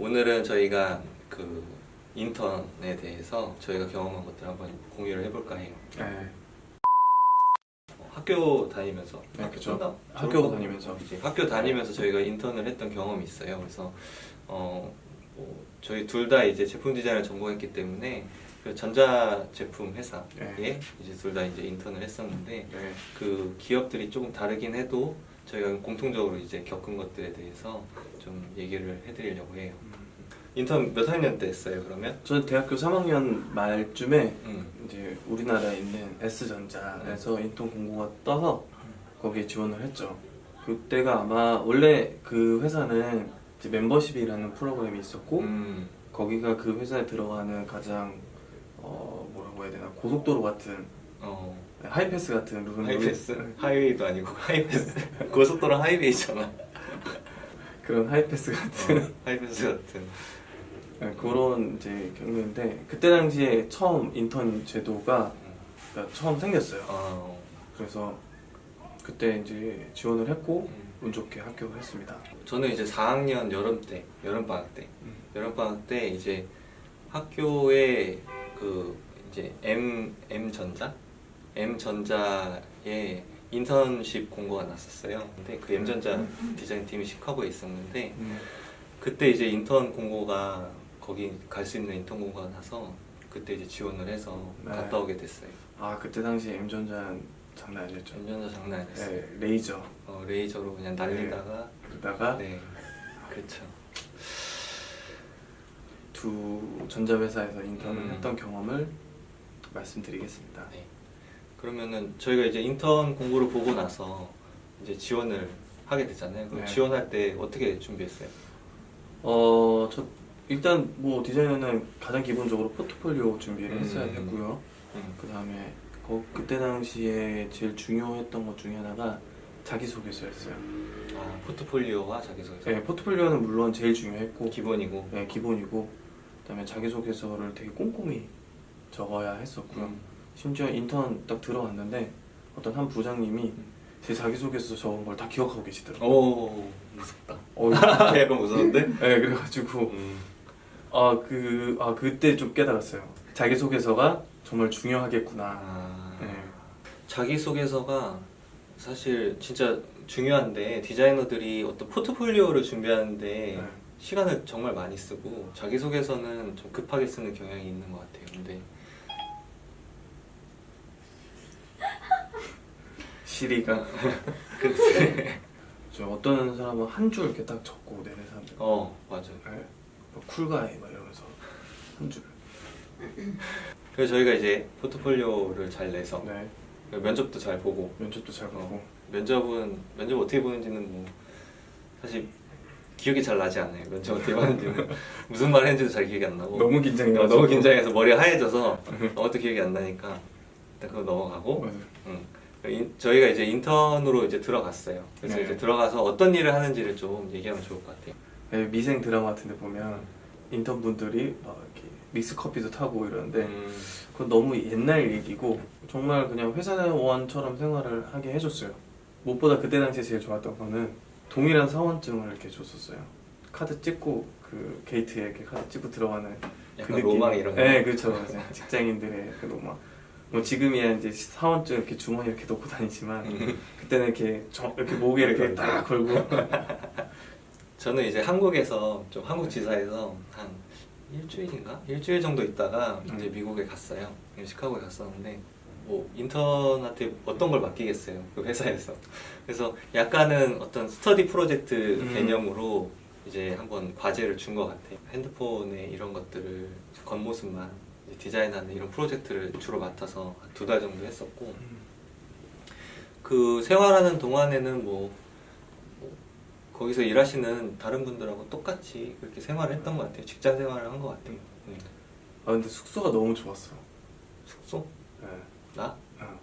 오늘은 저희가 그 인턴에 대해서 저희가 경험한 것들 한번 공유를 해볼까 해요. 네. 어, 학교 다니면서 네, 학교 그쵸. 끝나? 학교 졸업하고 다니면서. 이제 학교 다니면서 저희가 인턴을 했던 경험이 있어요. 그래서 어, 뭐 저희 둘 다 이제 제품 디자인을 전공했기 때문에 그 전자 제품 회사에 네. 이제 둘 다 이제 인턴을 했었는데 네. 그 기업들이 조금 다르긴 해도 저희가 공통적으로 이제 겪은 것들에 대해서 좀 얘기를 해드리려고 해요. 인턴 몇 학년 때 했어요? 그러면? 저는 대학교 3학년 말쯤에 음. 이제 우리나라에 있는 S전자에서 인턴 공고가 떠서 거기에 지원을 했죠. 그때가 아마 원래 그 회사는 이제 멤버십이라는 프로그램이 있었고 음. 거기가 그 회사에 들어가는 가장 어 뭐라고 해야 되나 고속도로 같은 어. 하이패스 같은 룰은 하이패스? 하이웨이도 아니고 하이패스. 고속도로 하이웨이잖아. 그런 하이패스 같은 어, 하이패스 같은. 네, 그런 이제 경우인데 그때 당시에 처음 인턴 제도가 음. 그러니까 처음 생겼어요. 어. 그래서 그때 이제 지원을 했고 음. 운 좋게 합격을 했습니다. 저는 이제 4학년 여름 때, 여름 방학 때, 음. 여름 방학 때 이제 학교에 그 이제 M M 전자, M 전자에 인턴십 공고가 났었어요. 근데 그 M 전자 디자인 팀이 시카고에 있었는데 음. 그때 이제 인턴 공고가 거기 갈 수 있는 인턴 공고가 나서 그때 이제 지원을 해서 네. 갔다 오게 됐어요. 아 그때 당시 M전자는 장난 아니었죠. M 전자 장난 아니었어요. 네, 레이저 어, 레이저로 그냥 날리다가 그러다가 네, 그렇죠. 두 전자회사에서 인턴을 음. 했던 경험을 말씀드리겠습니다. 네. 그러면은 저희가 이제 인턴 공고를 보고 나서 이제 지원을 하게 됐잖아요. 그럼 네. 지원할 때 어떻게 준비했어요? 어, 저 일단 뭐 디자이너는 가장 기본적으로 포트폴리오 준비를 음. 했어야 했고요. 음. 그 다음에 그때 당시에 제일 중요했던 것 중에 하나가 자기소개서였어요. 아, 포트폴리오와 자기소개서. 네, 포트폴리오는 물론 제일 중요했고 기본이고. 네, 기본이고 그다음에 자기소개서를 되게 꼼꼼히 적어야 했었고요. 음. 심지어 인턴 딱 들어갔는데 어떤 한 부장님이 제 자기소개서 적은 걸 다 기억하고 계시더라고요. 오, 무섭다. 어, 약간 무서운데? 네, 그래가지고 음. 아 그 아 그때 좀 깨달았어요. 자기소개서가 정말 중요하겠구나. 아, 네. 자기소개서가 사실 진짜 중요한데 디자이너들이 어떤 포트폴리오를 준비하는데 네. 시간을 정말 많이 쓰고 자기소개서는 좀 급하게 쓰는 경향이 있는 것 같아요. 근데 시리가 저 어떤 사람은 한 줄 이렇게 딱 적고 내는 사람들. 어 맞아요. 네. 뭐 쿨가이 막 이러면서 한 줄. 그래서 저희가 이제 포트폴리오를 잘 내서 네. 면접도 잘 보고 면접도 잘 보고. 어, 면접은 면접 어떻게 보는지는 뭐 사실 기억이 잘 나지 않아요. 면접 어떻게 봤는지는 무슨 말 했는지도 잘 기억이 안 나고 너무 긴장해. 어, 너무 긴장해서 머리가 하얘져서 아무것도 기억이 안 나니까 일단 그거 넘어가고 맞아요. 응. 인- 저희가 이제 인턴으로 이제 들어갔어요. 그래서 네. 이제 들어가서 어떤 일을 하는지를 좀 얘기하면 좋을 것 같아요. 네, 미생 드라마 같은데 보면 인턴 분들이 막 이렇게 믹스 커피도 타고 이러는데 음, 그건 너무 옛날 얘기고 정말 그냥 회사원처럼 생활을 하게 해줬어요. 무엇보다 그때 당시에 제일 좋았던 거는 동일한 사원증을 이렇게 줬었어요. 카드 찍고 그 게이트에 이렇게 카드 찍고 들어가는 약간 로망 이런 거. 네, 그렇죠. 직장인들의 그 로망. 뭐 지금이야 이제 사원증 이렇게 주머니 이렇게 넣고 다니지만 음. 그때는 이렇게 저, 이렇게 목에 이렇게 딱 걸고 저는 이제 한국에서 좀 한국 지사에서 한 일주일인가 일주일 정도 있다가 이제 음. 미국에 갔어요. 시카고에 갔었는데 뭐 인턴한테 어떤 걸 맡기겠어요 그 회사에서. 그래서 약간은 어떤 스터디 프로젝트 음. 개념으로 이제 한번 과제를 준 것 같아요. 핸드폰에 이런 것들을 겉모습만 디자인하는 이런 프로젝트를 주로 맡아서 두 달 정도 했었고 그 생활하는 동안에는 뭐, 뭐 거기서 일하시는 다른 분들하고 똑같이 그렇게 생활을 했던 것 같아요. 직장 생활을 한 것 같아요. 네. 아 근데 숙소가 너무 좋았어. 숙소? 네. 나? 어.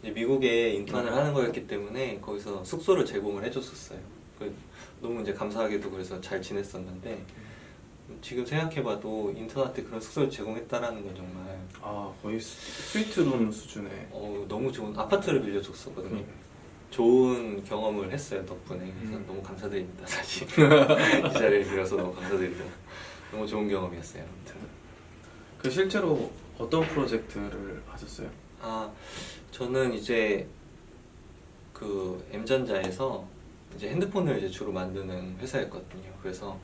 이제 미국에 인턴을 하는 거였기 때문에 거기서 숙소를 제공을 해줬었어요. 그 너무 이제 감사하게도 그래서 잘 지냈었는데 지금 생각해봐도 인턴한테 그런 숙소를 제공했다라는 건 정말 아 거의 스- 스위트룸 수준의 어, 너무 좋은 아파트를 빌려줬었거든요. 그러니까 좋은 경험을 했어요 덕분에 그래서 음. 너무 감사드립니다 사실 이 자리를 빌어서 너무 감사드리고 너무 좋은 경험이었어요 아무튼. 그 실제로 어떤 프로젝트를 하셨어요? 아 저는 이제 그 M전자에서 이제 핸드폰을 이제 주로 만드는 회사였거든요. 그래서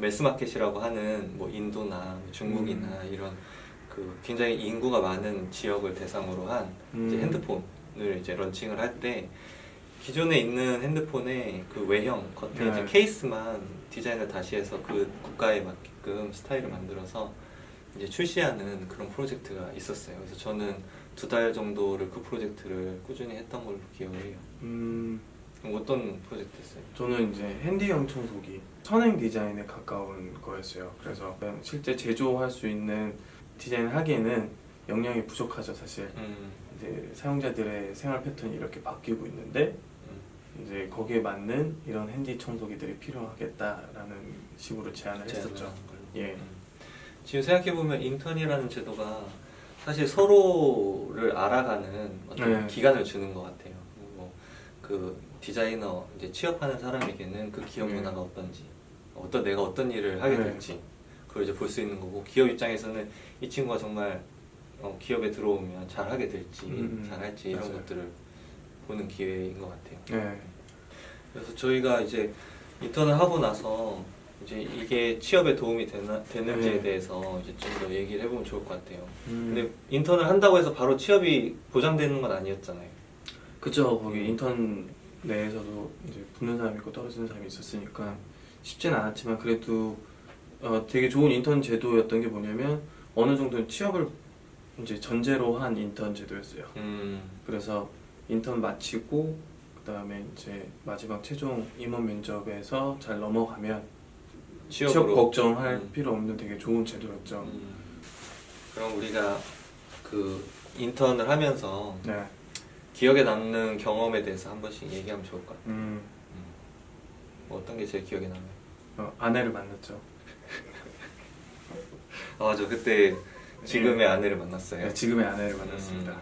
매스마켓이라고 하는 뭐 인도나 뭐 중국이나 이런 그 굉장히 인구가 많은 지역을 대상으로 한 이제 음. 핸드폰을 이제 런칭을 할 때 기존에 있는 핸드폰의 그 외형 겉에 이제 네. 케이스만 디자인을 다시 해서 그 국가에 맞게끔 스타일을 만들어서 이제 출시하는 그런 프로젝트가 있었어요. 그래서 저는 두 달 정도를 그 프로젝트를 꾸준히 했던 걸로 기억을 해요. 음, 어떤 프로젝트였어요? 저는 이제 핸디형 청소기 선행 디자인에 가까운 거였어요. 그래서 실제 제조할 수 있는 디자인을 하기에는 역량이 부족하죠, 사실. 음, 이제 사용자들의 생활 패턴이 이렇게 바뀌고 있는데 음, 이제 거기에 맞는 이런 핸디 청소기들이 필요하겠다라는 식으로 제안을 했었죠. 예. 음. 지금 생각해 보면 인턴이라는 제도가 사실 서로를 알아가는 어떤 네. 기간을 주는 것 같아요. 뭐 그 디자이너 이제 취업하는 사람에게는 그 기업 네. 문화가 어떤지, 어떤 내가 어떤 일을 하게 네. 될지 그걸 이제 볼 수 있는 거고 기업 입장에서는 이 친구가 정말 어, 기업에 들어오면 잘 하게 될지, 음, 잘 할지 이런 맞아요. 것들을 보는 기회인 것 같아요. 네. 그래서 저희가 이제 인턴을 하고 나서 이제 이게 취업에 도움이 되나, 되는지에 네. 대해서 이제 좀 더 얘기를 해보면 좋을 것 같아요. 음, 근데 인턴을 한다고 해서 바로 취업이 보장되는 건 아니었잖아요. 그쵸 거기 인턴 내에서도 이제 붙는 사람이 있고 떨어지는 사람이 있었으니까 쉽진 않았지만 그래도 어, 되게 좋은 인턴 제도였던 게 뭐냐면 어느 정도 취업을 이제 전제로 한 인턴 제도였어요. 음, 그래서 인턴 마치고 그다음에 이제 마지막 최종 임원 면접에서 잘 넘어가면 취업 취업으로. 걱정할 음. 필요 없는 되게 좋은 제도였죠. 음, 그럼 우리가 그 인턴을 하면서 네. 기억에 남는 경험에 대해서 한 번씩 얘기하면 좋을 것 같아요. 음, 음. 뭐 어떤 게 제일 기억에 남아요? 어, 아내를 만났죠. 아, 저 그때 지금의 아내를 만났어요. 네, 지금의 아내를 만났습니다. 음.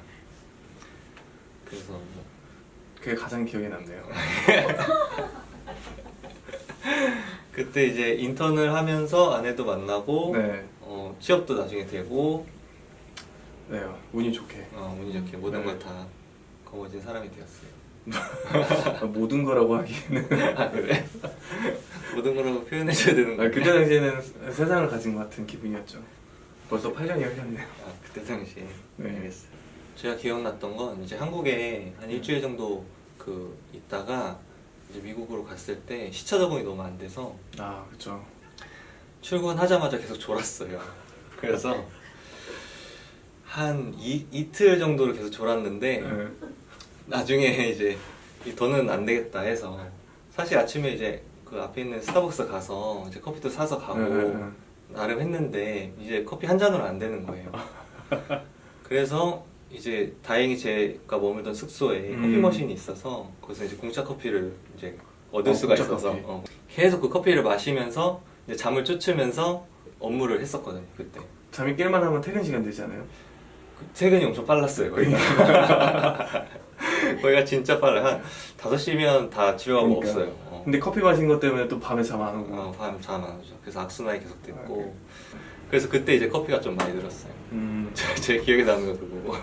그래서 뭐 그게 가장 기억에 남네요. 그때 이제 인턴을 하면서 아내도 만나고 네, 어, 취업도 나중에 되고 네, 운이 좋게 어, 운이 좋게 모든 네. 걸 다 거머쥔 사람이 되었어요. 모든 거라고 하기에는 아 그래? 모든 거라고 표현해줘야 되는 아, 거야? 그때 당시에는 세상을 가진 것 같은 기분이었죠. 벌써 8년이 흘렸네요. 아, 그때 당시에 네. 알겠어요. 제가 기억났던 건 이제 한국에 한 일주일 정도 그 있다가 이제 미국으로 갔을 때 시차 적응이 너무 안 돼서 아, 그렇죠. 출근하자마자 계속 졸았어요. 그래서 한 이, 이틀 정도를 계속 졸았는데 네. 나중에 이제 이 더는 안 되겠다 해서 사실 아침에 이제 그 앞에 있는 스타벅스 가서 이제 커피도 사서 가고 네, 네, 네. 나름 했는데 이제 커피 한 잔으로 안 되는 거예요. 그래서 이제 다행히 제가 머물던 숙소에 음. 커피 머신이 있어서 거기서 이제 공짜 커피를 이제 얻을 어, 수가 공짜 있어서 커피. 어, 계속 그 커피를 마시면서 이제 잠을 쫓으면서 업무를 했었거든요 그때. 잠이 깰만 하면 퇴근 시간 되잖아요. 그 퇴근이 엄청 빨랐어요 거기가. 거기가 진짜 빨라요. 한 5시면 다 집에 가고 그러니까. 없어요. 어. 근데 커피 마신 것 때문에 또 밤에 잠 안 오고. 어, 밤 잠 안 오죠. 그래서 악순환이 계속 됐고 아, 그래. 그래서 그때 이제 커피가 좀 많이 들었어요. 음, 제, 제 기억에 남는 거 그거고